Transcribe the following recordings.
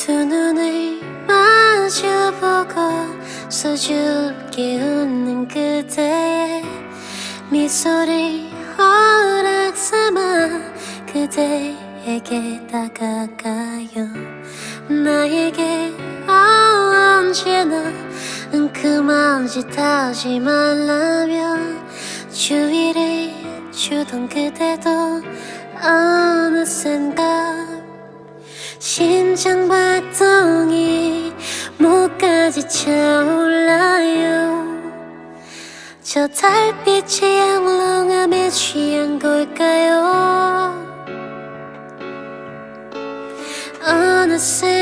두 눈을 마주보고 서줄게 웃는 그대의 미소를 허락 삼아 그대에게 다가가요. 나에게 언제나 그만 짓 하지 말라며 주의를 주던 그대도 어느샌가 목까지 차올라요. 저 달빛의 양롱함에 취한 걸까요? 어느새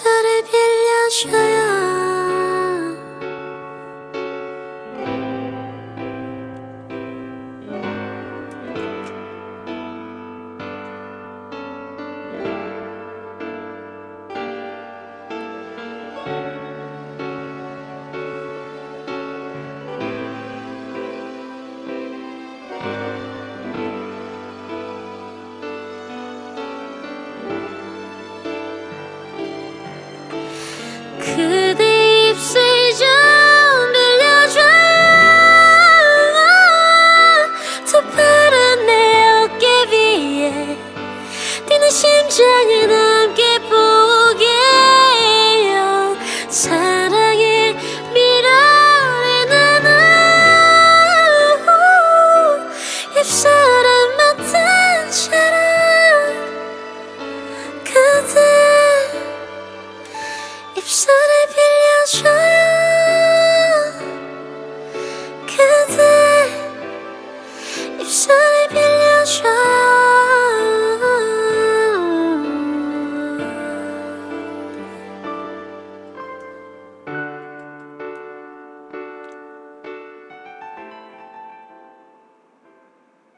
입술을 빌려줘요 입술을 빌려줘요.